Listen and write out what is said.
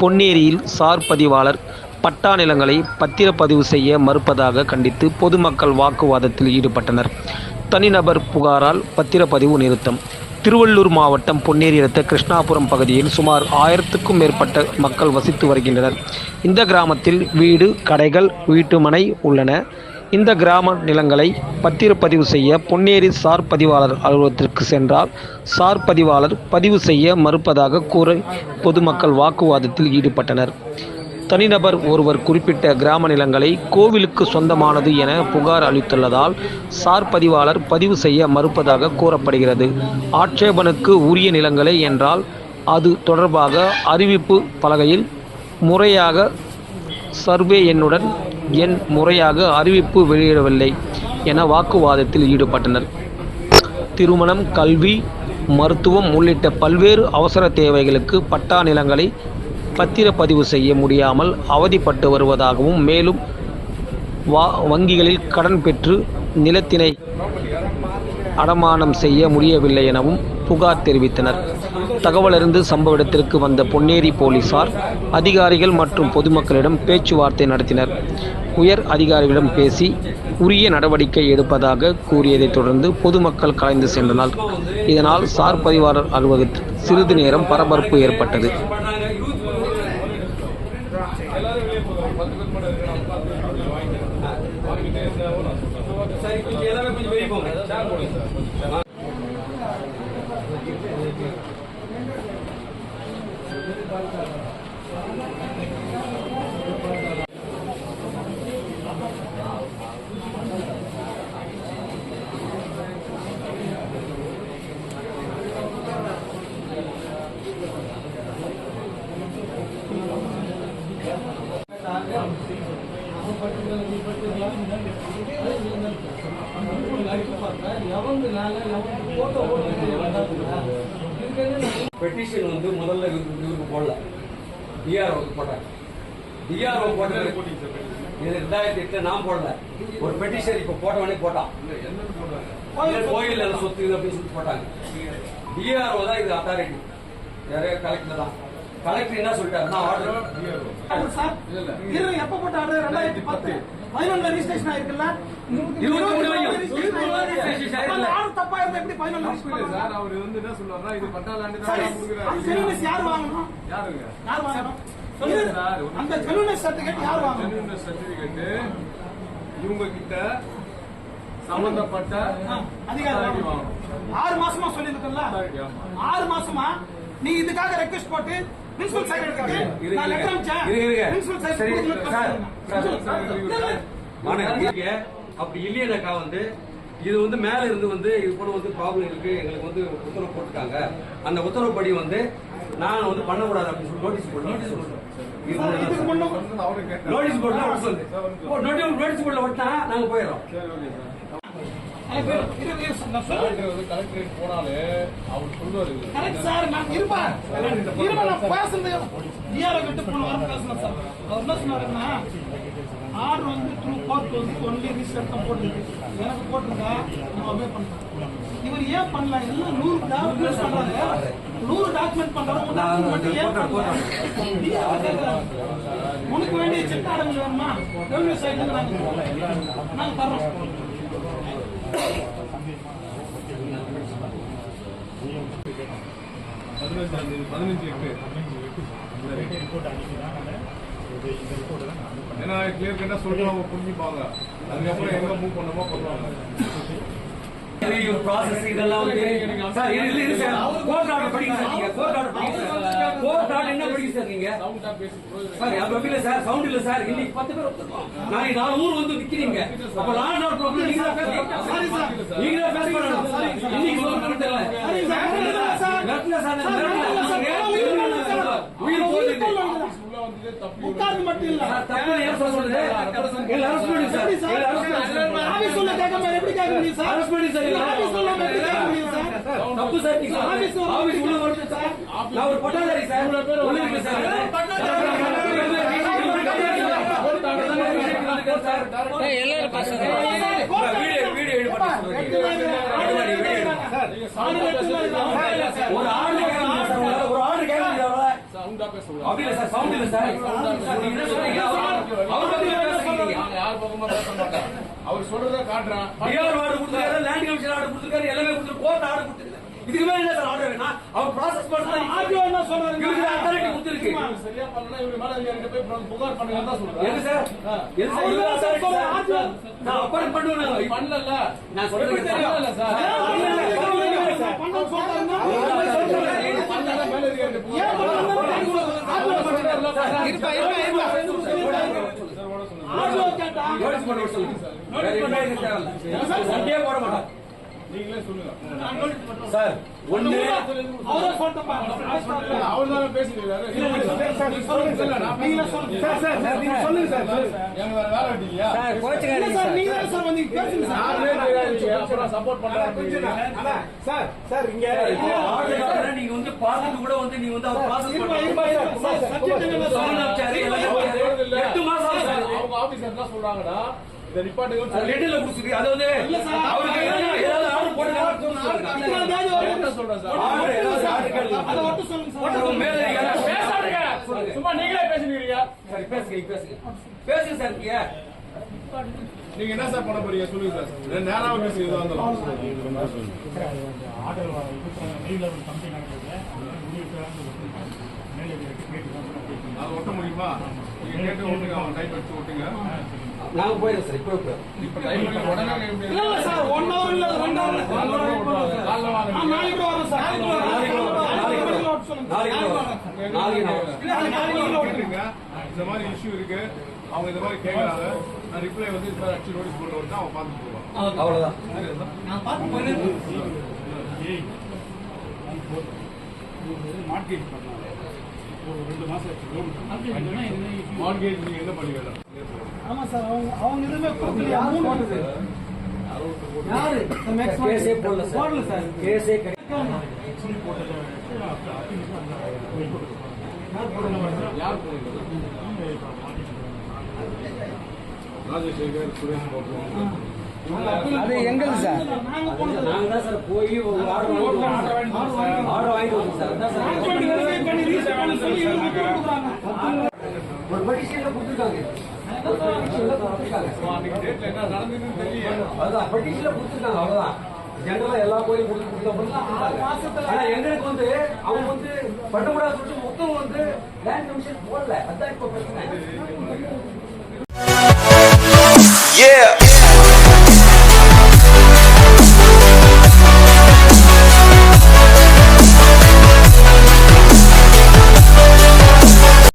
பொன்னேரியில் sir பதிவாளர் பட்டா நிலங்களை பத்திரப்பதிவு செய்ய மறுப்பதாக கண்டித்து பொதுமக்கள் வாக்குவாதத்தில் ஈடுபட்டனர். தனிநபர் புகாரால் பத்திரப்பதிவு நிறுத்தம். திருவள்ளூர் மாவட்டம் பொன்னேரி அடுத்த கிருஷ்ணாபுரம் பகுதியில் சுமார் ஆயிரத்துக்கும் மேற்பட்ட மக்கள் வசித்து வருகின்றனர். இந்த கிராமத்தில் வீடு கடைகள் வீட்டுமனை உள்ளன. இந்த கிராம நிலங்களை பத்திரப்பதிவு செய்ய பொன்னேரி சார் பதிவாளர் அலுவலகத்திற்கு சென்றால் சார் பதிவாளர் பதிவு செய்ய மறுப்பதாக கூற பொதுமக்கள் வாக்குவாதத்தில் ஈடுபட்டனர். தனிநபர் ஒருவர் குறிப்பிட்ட கிராம நிலங்களை கோவிலுக்கு சொந்தமானது என புகார் அளித்துள்ளதால் சார் பதிவாளர் பதிவு செய்ய மறுப்பதாக கூறப்படுகிறது. ஆட்சேபனுக்கு உரிய நிலங்களே என்றால் அது தொடர்பாக அறிவிப்பு பலகையில் முறையாக சர்வே எண்ணுடன் எண் முறையாக அறிவிப்பு வெளியிடவில்லை என வாக்குவாதத்தில் ஈடுபட்டனர். திருமணம் கல்வி மருத்துவம் உள்ளிட்ட பல்வேறு அவசர தேவைகளுக்கு பட்டா நிலங்களை பத்திரப்பதிவு செய்ய முடியாமல் அவதிப்பட்டு வருவதாகவும் மேலும் வா வங்கிகளில் கடன் பெற்று நிலத்தினை அடமானம் செய்ய முடியவில்லை எனவும் புகார் தெரிவித்தனர். தகவலறிந்து சம்பவ இடத்திற்கு வந்த பொன்னேரி போலீசார் அதிகாரிகள் மற்றும் பொதுமக்களிடம் பேச்சுவார்த்தை நடத்தினர். உயர் அதிகாரிகளிடம் பேசி உரிய நடவடிக்கை எடுப்பதாக கூறியதைத் தொடர்ந்து பொதுமக்கள் கலைந்து சென்றனர். இதனால் சார் பதிவாளர் அலுவலகத்தில் சிறிது நேரம் பரபரப்பு ஏற்பட்டது. பெட்டிஷன் வந்து முதல்ல இவருக்கு போடல. டிஆர்ஓக்கு போட்டாங்க. டிஆர்ஓ போட்டது இது ரெண்டாயிரத்தி எட்டுல நான் போடல. ஒரு பெட்டிஷன் இப்ப போட்டவனே போட்டான். கோயில் சொத்து இது அப்படின்னு சொல்லி போட்டாங்க. டிஆர்ஓ தான் இது அத்தாரிட்டி யாரே கலெக்டர் தான். கலெக்டர் என்ன சொல்லிட்டாரு நான் ஆர்டர் சார், இரு, எப்ப போட்ட ஆர்டர்? ரெண்டாயிரத்தி பத்து. பதினொன்னுல registration ஆயிருக்குல்ல? ஆர்டர் தப்பா இருந்தா எப்படி இல்ல சார்? அவர் வந்து என்ன சொல்றாருன்னா இது அந்த genuineness யார் வாங்கணும்? யாருங்க யார் வாங்கணும்? அந்த genuineness certificate யார் வாங்கணும்? ஜென்யூன் சர்டிபிகேட் இவங்க கிட்ட சம்பந்தப்பட்ட அதிகாரி. ஆறு மாசமா சொல்லியிருக்கல. ஆறு மாசமா நீ இதுக்காக ரெக்வெஸ்ட் போட்டு பிரின்சிபல் செக்ரட்டரிக்கு இரு, நான். லெட்டர் அனுப்பிச்சேன் இரு, இருங்க. பிரின்சிபல் சரி, சார், சார், சார், இல்ல, இல்ல. மாணவர் இங்க அப்படி இல்லையனாக்கா வந்து இது வந்து மேல இருந்து வந்து இது போல வந்து ப்ராப்ளம் இருக்கு. எங்களுக்கு வந்து உத்தரவு போட்டுருக்காங்க அந்த உத்தரவுப்படி வந்து நான் வந்து பண்ணக்கூடாது அப்படின்னு சொல்லி நோட்டீஸ் போட்டு நோட்டீஸ் போட்டோம் சார். நோட்டீஸ் ஒட்டுறது நோட்டீஸ் போர்ட்ல ஒட்டினா நாங்க போயிடுறோம். கலெக்டரேட் போனாலே அவர் சொல்லுவாரு. இது. கரெக்ட் சார் நான் இருப்பேன் இருப்பேன் நான் பேசுறது. டிஆர்ஓ கிட்ட போன வாரம் பேசணும் சார். அவர் என்ன சொன்னாருன்னா ஆர்டர் வந்து த்ரூ கோர்ட் வந்து ஒன்லி ரிஜிஸ்டர் தான் போட்டுருக்கு. எனக்கு போட்டிருந்தா நம்ம obey பண்ணலாம் இவர் ஏன் பண்ணல? எல்லாம் நூறு டாக்குமெண்ட் பண்றாரு நூறு டாக்குமெண்ட் பண்றாரு மட்டும் ஏன் பண்ணல. உனக்கு வேண்டிய செக் ஆடங்கள் வேணுமா? ரெவன்யூ சைட்ல இருந்து நாங்க நாங்க தர்றோம். பதினஞ்சாம் தேதி பதினஞ்சு எட்டு ஏன்னா கிளியர் கட்டா சொல்லிட்டு அவங்க புரிஞ்சுப்பாங்க. அதுக்கப்புறம் எங்க மூவ் பண்ணமோ பண்ணுவாங்க. ப்ராசஸ் இதெல்லாம் வந்து சார் இது இது சார் கோர்ட் ஆர்டர் படிங்க சார் நீங்க கோர்ட் ஆர்டர் படிங்க சார். கோர்ட் ஆர்டர் என்ன படிங்க சார் நீங்க? சார் அது அப்படி இல்ல சார் சவுண்ட் இல்ல சார் இன்னைக்கு பத்து பேர். நாளைக்கு நாலு ஊர் வந்து நிக்கிறீங்க அப்ப லாண்ட் ஆர்டர் ப்ராப்ளம் நீங்க தான் பேசணும் சாரி நீங்க தான் இன்னைக்கு. உயிர் போகுது உட்கார்ந்து மட்டும் இல்ல. தப்பு ஏன் எப்படி கேட்க முடியும் பண்ணி கேட்க முடியும் சார்? தப்பு சார் நீங்க ஆபீஸ் உள்ள ஆபீஸ் உள்ள வருது சார் நான் ஒரு பட்டாதாரி சார் உள்ள இருக்கு சார் வீடியோ வீடியோ எடுத்து ஒரு ஆர்டர் கேட்க முடியாது சார் ஒரு ஆர்டர் கேட்க முடியாது சவுண்டா பேச அப்படி இல்ல சார் சவுண்ட் இல்ல சார் அவர் பத்தி பேசுறீங்க நாங்க யார் பக்கமா பேச மாட்டோம் அவர் சொல்றதை காட்டுறேன் டிஆர் ஆர்டர் கொடுத்துருக்காரு லேண்ட் கமிஷன் ஆர்டர் கொடுத்துருக்காரு எல்லாமே கொடுத்துரு கோர்ட் ஆர்டர் கொடுத்துருக்காரு இதுக்கு மேல என்ன சார் ஆர்டர் வேணா அவர் ப்ராசஸ் பண்ணா ஆர்டிஓ என்ன சொல்றாரு இவருக்கு அத்தாரிட்டி கொடுத்துருக்கு சரியா பண்ணா இவரு மேல அதிகாரிகிட்ட போய் புகார்- பண்ணுங்க தான் எது சார் எது சார் இவரு சார் சொல்றாரு, சார்? ஆர்டிஓ. நான் அப்பாயிண்ட் பண்ணுவேன் பண்ணல நான் சொல்றது சார் பண்ணல மேல பண்ணல? இருப்பா இருப்பா கேட்டா நோட்டீஸ் போட சொல்லுங்க. மாட்டோம். நீங்களே சொல்லுங்க சார் ஒண்ணு அவரே சொல்லிட்டப்பா அவர் தானே பேசிக்கிறாரு. நீங்களே சொல்லுங்க. சார் சார் நீங்க சொல்லுங்க சார் எனக்கு வேற வேலை வெட்டிங்களா இல்ல சார் நீங்க தானே சார் வந்தீங்க பேசுங்க சார் யாருமே தெரியாது. அப்புறம் சப்போர்ட் பண்றாங்க. சார் சார் இங்க ஆர்டர் நீங்க வந்து பார்த்துட்டு கூட வந்து நீங்க வந்து அவர். Sir, sir? சவுண்ட் அடிச்சாரு எல்லாமே பண்ணாரு. எட்டு மாசம் ஆகுது சார் அவங்க ஆபீசர் என்ன சொல்றாங்கடா? இதை நிப்பாட்டுங்க அது லெட்டர்ல கொடுத்துருக்கு அது வந்து. அவருக்கு ஏதாவது ஆர்டர் போட்டு சொல்றேன் சார். ஆர்டர் ஏதாவது ஆர்டர் சொல்லுங்க மேல பேசாதீங்க. சும்மா நீங்களே பேசிக்கிறீங்க. சரி பேசுங்க பேசுங்க. பேசுங்க சார் நீங்க நீங்க என்ன சார் பண்ண போறீங்க? சொல்லுங்க சார். நேரம் பேசுங்க இதுவா இருந்தாலும். அது ஒட்ட முடியுமா நீங்க கேட்டு ஒட்டுங்க அவன் டைப் அடிச்சு ஒட்டுங்க நாங்க போயிடுறோம் சார் இப்போ இப்போ இப்ப டைப் பண்ணி உடனே இல்ல இல்ல சார் ஒன் ஹவர் இல்ல ரெண்டு ஹவர் காலைல வாங்க ஆ, நாளைக்கு வரோம் சார் நாளைக்கு வரோம். நாளைக்கு வரோம். சார். நாளைக்கு வரோம். இந்த மாதிரி இஷ்யூ இருக்கு அவங்க இந்த மாதிரி கேட்கறாங்க நான் ரிப்ளை வந்து இந்த மாதிரி அடிச்சு நோட்டீஸ் போட்டு வந்து அவன் பார்த்து போவான் அவ்வளவுதான் நான் பார்த்து போயிடுறேன். மார்கேஜ் நீங்க என்ன பண்ணுவீங்க ஆமா சார் அவங்க அவங்க எதுவுமே கொடுக்கலையா மூணு வருது யாரு? கேஸே போடல சார். போடல சார். கேஸே கிடையாது யார் போனீங்க ராஜசேகர் சுரேஷ் பாபு அது எங்கது சார் நாங்க தான் சார் போய் ஒரு ஆர்டர். ஆர்டர் வாங்கிட்டு சார் ஒரு பெட்டிஷன்ல கொடுத்துருக்காங்க ஒரு பெட்டிஷன்ல கொடுத்துருக்காங்க அவ்வளவுதான் ஜெனரலா எல்லா கோயிலும் ஆனா எங்களுக்கு வந்து அவங்க வந்து பண்ணக்கூடாது சொல்லிட்டு மொத்தம் வந்து லேண்ட் கமிஷன் போடல அதான் இப்ப பிரச்சனை Yeah.